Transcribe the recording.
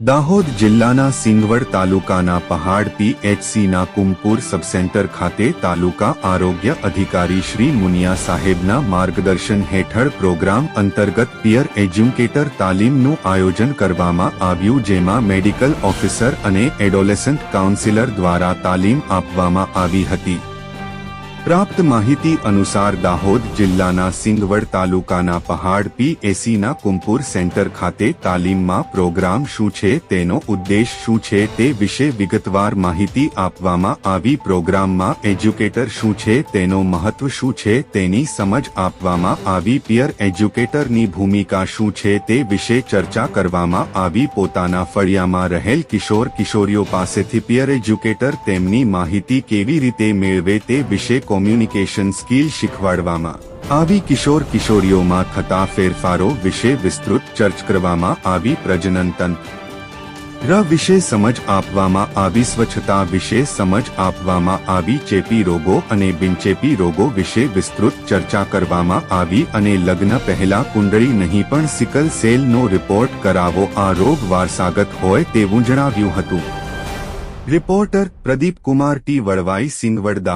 દાહોદ જિલ્લાના સિંગવડ તાલુકાના પહાડ પીએચસીના કુમપુર સબસેન્ટર ખાતે તાલુકા આરોગ્ય અધિકારી શ્રી મુનિયા સાહેબના માર્ગદર્શન હેઠળ પ્રોગ્રામ અંતર્ગત પિયર એજ્યુકેટર તાલીમનું આયોજન કરવામાં આવ્યું, જેમાં મેડિકલ ઓફિસર અને એડોલેસન્ટ કાઉન્સિલર દ્વારા તાલીમ આપવામાં આવી હતી. પ્રાપ્ત માહિતી અનુસાર દાહોદ જિલ્લાના સિંગવડ તાલુકાના પહાડ પીએસીના કુમપુર સેન્ટર ખાતે તાલીમમાં પ્રોગ્રામ શું છે, તેનો ઉદ્દેશ શું છે, તે વિશે વિગતવાર માહિતી આપવામાં આવી. પ્રોગ્રામમાં એજ્યુકેટર શું છે, તેનો મહત્વ શું છે, તેની સમજ આપવામાં આવી. પિયર એજ્યુકેટરની ભૂમિકા શું છે, તે વિશે ચર્ચા કરવામાં આવી. પોતાના ફળિયામાં રહેલ કિશોર કિશોરીઓ પાસેથી પિયર એજ્યુકેટર તેમની માહિતી કેવી રીતે મેળવે, તે વિશે કોમ્યુનિકેશન સ્કિલ શીખવાડવામાં આવી કિશોર કિશોરીઓમાં થતા ફેરફારો વિશે વિસ્તૃત ચર્ચ કરવામાં આવી પ્રજનન તંત્ર વિશે સમજ આપવામાં આવી સ્વચ્છતા વિશે સમજ આપવામાં આવી ચેપી રોગો અને બિનચેપી રોગો વિશે વિસ્તૃત ચર્ચા કરવામાં આવી અને લગ્ન પહેલા કુંડળી નહીં પણ સિકલ સેલનો રિપોર્ટ કરાવો. આ રોગ વારસાગત હોય તેવું જણાવ્યું હતું. રિપોર્ટર પ્રદીપ કુમાર ટી વડવાઈ સિંગવડદા